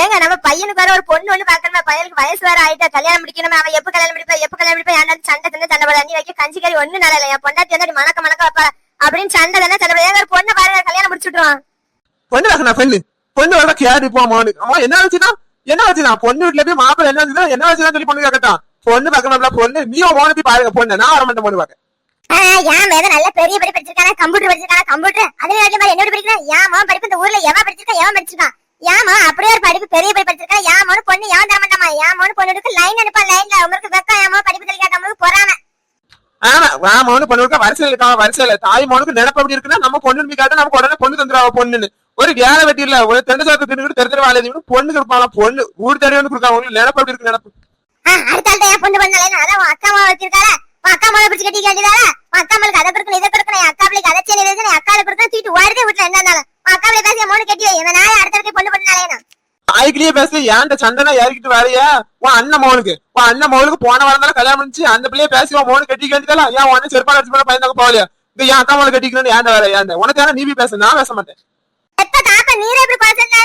ஏங்க நம்ம பையனுக்கு வேற ஒரு பொண்ணு ஒண்ணு பாக்கணுமே பையனுக்கு வயசு வேற ஆயிட்டா கல்யாணம் முடிக்கணுமே அவன் எப்ப கல்யாணம் முடிப்பா எப்ப கல்யாணம் முடிப்பா ஏன்டா சண்டை தந்து சண்டை போட நீ வைக்க கஞ்சி கறி ஒண்ணு நல்லா இல்ல என் பொண்டாட்டி வந்து மணக்க மணக்க வைப்பா. அப்படின்னு சண்டை தானே சண்டை ஏங்க ஒரு பொண்ணை பாருங்க கல்யாணம் முடிச்சுட்டுருவான். பொண்ணு வைக்கணும் பொண்ணு? பொண்ணு வர கேரி போ மோனு. அம்மா என்ன வச்சுனா என்ன வச்சுனா பொண்ணு வீட்டுல போய் மாப்பிள்ள என்ன வச்சுனா என்ன வச்சுனா சொல்லி பொண்ணு கேட்கட்டான் பொண்ணு பார்க்கணும்ல பொண்ணு. நீ மோனு போய் பாருங்க பொண்ணு. நான் வர மாட்டேன் பொண்ணு என் மேல நல்ல பெரிய படி படிச்சிருக்கானா கம்ப்யூட்டர் படிச்சிருக்கானா கம்ப்யூட்டர்? அதே மாதிரி மாதிரி என்னோட படிக்கிறேன்? மகன் படிப்பு இந்த ஊர்ல எவன் படிச்சிருக்கா எவன் படிச்சிருக்கான்? மகன்? அப்படியே ஒரு படிப்பு பெரிய படி படிச்சிருக்கா. மகன் பொண்ணு எவன் தர மாட்டாமா மகன் பொண்ணுக்கு லைன் அனுப்பா லைன்ல உங்களுக்கு வெக்கம் மகன் படிப்பு தெரியாத உங்களுக்கு பொறாம. ஆமா வா மோனு பொண்ணு இருக்க வரிசையில் இருக்கா? வரிசையில. தாய் மோனுக்கு நினைப்பு எப்படி இருக்குன்னா நம்ம பொண்ணு காட்ட நமக்கு உடனே பொண்ணு தந்துருவா பொண்ணுன்னு. ஒரு வேலை வெட்டி இல்ல ஒரு தெண்டு சாத்து தின்னு தெரு தெரு வாழை பொண்ணு கொடுப்பாங்க பொண்ணு. ஊர் தெரிய வந்து கொடுக்காங்க உங்களுக்கு நினைப்பு எப்படி இருக்கு நினைப்பு? அடுத்த ஆள்கிட்ட என் பொண்ணு பண்ணல அதான் அக்கா மாவை வச்சிருக்காளா. அக்கா மாவை பிடிச்சி கட்டி கேட்டுதாளா உன் அக்கா மேலுக்கு அதை கொடுக்கணும் இதை கொடுக்கணும் அக்கா பிள்ளைக்கு அதை செய்ய என் அக்கால கொடுக்கணும் தூக்கிட்டு ஓடுதே வீட்டுல என்ன இருந்தாலும். அக்கா பிள்ளை பேசி மோனு கட்டி வை அடுத்த தாய்க்கிலேயே பேச ஏன்ட சண்டனா யாருக்கிட்டு வேலையா உன் அண்ணன் மோனுக்கு. உன் அண்ணன் மோனுக்கு போன வாரம் தானே கல்யாணம் பண்ணிச்சு அந்த பிள்ளைய பேசி உன் மோனு கட்டி கேட்டுக்கலாம் ஏன் உன் செருப்பாடு அடிச்சு போன பையன் போகலையா? இந்த என் அக்கா மோனு கட்டிக்கணும் ஏன்ட வேலை ஏன் உனக்கு ஏன்னா நீ போய் பேச நான் பேச மாட்டேன். நீரே இப்படி குறைச்சிருந்தா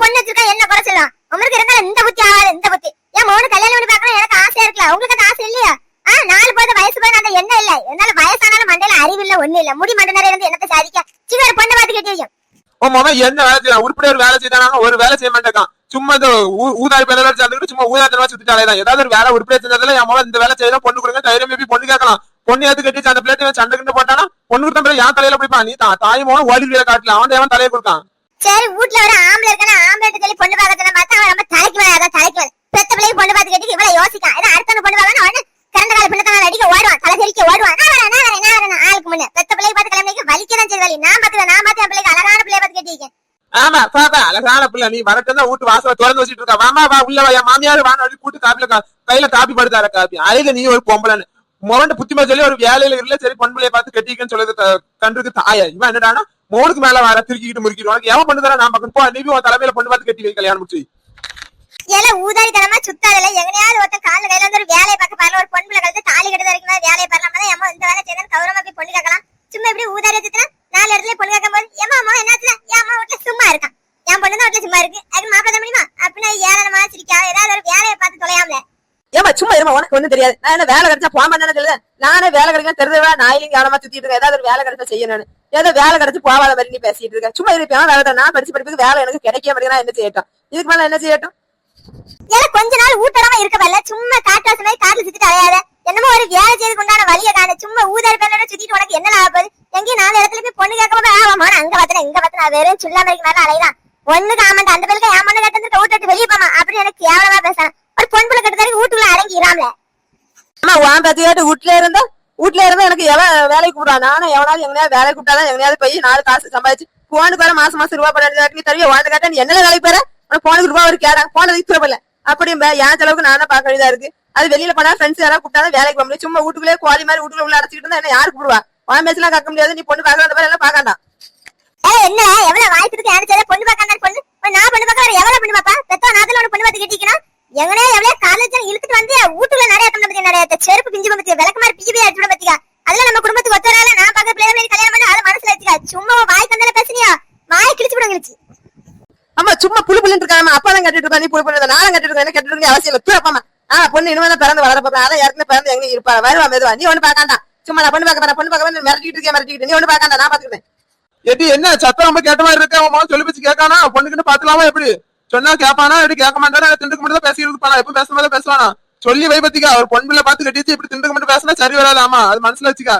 பொண்ணு வச்சிருக்கா என்ன குறைச்சிடலாம் உங்களுக்கு இருந்தாலும் இந்த புத்தி ஆகாது இந்த புத்தி. என் மோனு கல்யாணம் பண்ணி பார்க்கணும் எனக்கு ஆசையா இருக்கலாம் உங்களுக்கு அந்த ஆசை இல்லையா? ஆ நாலு போது வயசு போது அந்த எண்ணம் இல்ல. என்னால வயசானாலும் மண்டையில அறிவு இல்ல ஒண்ணு இல்ல. முடி மண்டை நிறைய இருந்து என்னத்தை சாதிக்க? சின்ன ஒரு பொண்ணை பார்த்து கட்டி வைக்கும். உன் மகன் என்ன வேலை செய்யலாம் உருப்படியா ஒரு வேலை செய்தானா ஒரு வேலை செய்ய மாட்டேக்கான் சும்மா இந்த ஊதாரி பேர சேர்ந்துட்டு சும்மா ஊதாத்தனமா சுத்திட்டாலே தான் ஏதாவது ஒரு வேலை உருப்படியா செஞ்சதுல என் மகன் இந்த வேலை செய்யலாம் பொண்ணு கொடுங்க தைரியம் எப்படி பொண்ணு கேட்கலாம்? பொண்ணு ஏத்து கட்டி அந்த பிள்ளைட்டு சண்டை கிண்டு போட்டானா? பொண்ணு கொடுத்த பிறகு என் தலையில பிடிப்பான். நீ தான் தாய் மகன் ஓடி வீர காட்டல அவன் எவன் தலையை கொடுத்தான் சரி வீட்ல ஒரு ஆம்பளை இருக்கனா? ஆம்பளை சொல்லி பொண்ணு பார்க்கறதுல பார்த்தா அவன் ரொம்ப தலைக்கு மேல தலைக்கு மேல. பெத்த பிள்ளைக்கு பொண்ணு பார்த்து கேட்டு இவ்வளவு யோசிக்கான். ஏன்னா அடுத்த பொண்ணு பார்க்கணும் உடனே கரண்ட் கால பிள்ளை தான் அடிக்க ஓடுவான் தலை தெறிக்க ஓடுவான் நான் வரேன் நான் வரேன் நான் வரேன் ஆளுக்கு முன்ன பெத்த பிள்ளைக்கு பார்த்து கல்யாணம் வலிக்க தான் சரி வலி நான் பார்த்து நான் பார்த்து என் பிள்ளைக்கு அழகான பிள்ளைய பார்த்து கட்டி வைக்கேன் ஆமா பாப்பா அழகான பிள்ளை நீ வரட்டும் தான் வீட்டு வாசல திறந்து வச்சிட்டு இருக்கா. வாமா வா உள்ள வா என் மாமியார் வான்னு அப்படி கூட்டு காப்பில கையில காப்பி படுத்தார காப்பி. அழக நீ ஒரு பொம்பளைன்னு. முகண்ட புத்திமா சொல்லி ஒரு வேலையில இல்ல சரி பொன் பார்த்து கட்டிக்கன்னு சொல்லி கண்டிருக்கு கன்றுக்கு தாயா. இவன் என்னடானா மோனுக்கு மேல வர திருக்கிட்டு முறுக்கிடுவாங்க எவன் பண்ணு தர நான் பக்கம் போ நீ உன் தலைமையில பொண்ணு பார்த்து கட்டி வை கல்யாணம் முடிச்சு. ஏல ஊதாரி ஊதாரித்தனமா சுத்தாதல. எங்கனையாவது ஒருத்தன் கால்ல கையில வந்து ஒரு வேலையை பார்க்க பாருல ஒரு பொண்ணு கழுத்து தாலி கட்டுறது வரைக்கும் வேலையை பாரலாம் தான் ஏமா இந்த வேலை செய்யணும் கௌரவமா போய் பொண்ணு கேட்கலாம் சும்மா இப்படி ஊதாரி வச்சுனா நாலு இடத்துல பொண்ணு கேட்கும் போது ஏமா அம்மா என்னாச்சுல ஏன் அம்மா வீட்டுல சும்மா இருக்கான் என் பொண்ணு தான் வீட்டுல சும்மா இருக்கு அதுக்கு மாப்பிள்ள தான் முடியுமா அப்படின்னா ஏளனமா சிரிக்கா ஏதாவது ஒரு வேலையை பார்த்து தொலையாமல ஏமா உனக்கு ஒண்ணும் தெரியாது. நான் என்ன வேலை கிடைச்சா போக தானே சொல்லுது நானே வேலை கிடைக்கும் தெரிஞ்சவா நான் இல்லைங்க கவனமா சுத்திட்டு இருக்கேன். ஏதாவது ஒரு வேலை கிடைச்சா செய்யணும் ஏதோ வேலை கிடைச்சு போகாத மாதிரி நீ பேசிட்டு இருக்கேன் சும்மா இருப்பேன் வேலை தான் நான் படிச்சு படிப்புக்கு வேலை எனக்கு கிடைக்க மாட்டேங்குது. என்ன செய்யட்டும்? இதுக்கு மேல என்ன செய்யட்டும்? ஏன்னா கொஞ்ச நாள் ஊட்டரமா இருக்க வரல சும்மா காட்டாசு மாதிரி காட்டுல சுத்திட்டு அலையாத. என்னமோ ஒரு வேலை செய்து கொண்டான வழியை காண. சும்மா ஊதாரி பேரோட சுத்திட்டு உனக்கு என்ன லாபம் போகுது? எங்கேயும் நாலு இடத்துல போய் பொண்ணு கேட்க போது ஆமா அங்க பார்த்தேன் இங்க பார்த்தேன் வெறும் சுல்லாம இருக்கு மேல அலையலாம். ஒண்ணுக்கு ஆமாண்டா. அந்த பேருக்கு என் பொண்ணு கட்டு வீட்டு வெளியே போமா அப்படின்னு எனக்கு கேவலமா பேசுறேன் ஒரு பொன் பிள்ளை கட்டுறதுக்கு வீட்டுக்குள்ள அடங்கிடாமல ஆமா கேட்டு பத்தியாட்டு வீட்டுல இருந்தா வீட்டுல இருந்தா எனக்கு எவன் வேலைக்கு கூப்பிடுவா? நானும் எவனாவது எங்கேயாவது வேலைக்கு கூப்பிட்டாதான் எங்கேயாவது போய் நாலு காசு சம்பாதிச்சு போனுக்கு வர மாசம் மாசம் ரூபா பண்ணி நீ வாழ்ந்து கேட்டா நீ என்ன வேலைக்கு போற? உனக்கு போனுக்கு ரூபா ஒரு கேடா. போனது திருப்பல அப்படியும் என் செலவுக்கு நானும் பார்க்க வேண்டியதா இருக்கு. அது வெளியில போனா ஃப்ரெண்ட்ஸ் யாராவது கூப்பிட்டா வேலைக்கு போக முடியும். சும்மா வீட்டுக்குள்ளே குவாலி மாதிரி வீட்டுக்குள்ள உள்ள அடைச்சிட்டு இருந்தா என்ன யாரு கூப்பிடுவா? உன் பேசலாம் முடியாது. நீ பொண்ணு பார்க்கற அந்த மாதிரி எல்லாம் பார்க்கண்டாம் என்ன? எவ்வளவு வாய்ப்பு இருக்கு செய்த பொண்ணு பார்க்க பொண்ணு. நான் பொண்ணு பார்க்க எவ்வளவு பொண்ணு பாப்பா பெத்தோ நாத்துல ஒண்ணு பொண்ணு பார்த்து கட்டிக்கணும் எங்கனே எவ்வளவு காலேஜ் இழுத்துட்டு வந்து வீட்டுக்குள்ள நிறைய கம்பெனி பத்தி நிறைய செருப்பு பிஞ்சு பத்தி விளக்க மாதிரி பிஜி அடிச்சு விட பத்தியா அதெல்லாம் நம்ம குடும்பத்துக்கு ஒத்தரால நான் பார்க்க பிள்ளை மாதிரி கல்யாணம் பண்ணி அதை மனசுல வச்சுக்கா. சும்மா வாய் தந்தால பேசுனியா? வாய் கிழிச்சு விட கிழிச்சு ஆமா சும்மா புழு புள்ளிட்டு இருக்காம அப்பா தான் கட்டிட்டு இருக்கா நீ புழு புள்ளி நானும் கட்டிட்டு இருக்கேன். என்ன கட்டிட்டு இருக்க அவசியம் இல்லை. தூரப்பாமா ஆ பொண்ணு இனிமே பிறந்து வளர போறேன் அதான் ஏற்கனவே பிறந்து எங்க இருப்பா. வருவா மெதுவா. நீ ஒண்ணு பாக்காண்டா சும்மா நான் பொண்ணு போறேன். பொண்ணு பார்க்க போறேன் மிரட்டிட்டு இருக்கேன் மிரட்டிட்டு நீ ஒண்ணு பாக்காண்டா நான் பாத்துக்கிறேன் எடி என்ன சத்தம்? ரொம்ப கேட்ட மாதிரி இருக்க. உன் சொல்லி வச்சு கேட்கானா? பொண்ணுக்குன்னு பாத்துலாமா எப்படி? சொன்னா கேட்பானா? எப்படி கேட்க மாட்டானா? திண்டுக்கு மட்டும் தான் பேசிட்டு இருப்பானா எப்ப பேசும்போது பேசுவானா? சொல்லி வை அவர் ஒரு பாத்து கட்டிச்சு இப்படி திண்டுக்கு மட்டும் பேசினா சரி வராதாமா? அது மனசுல வச்சுக்கா.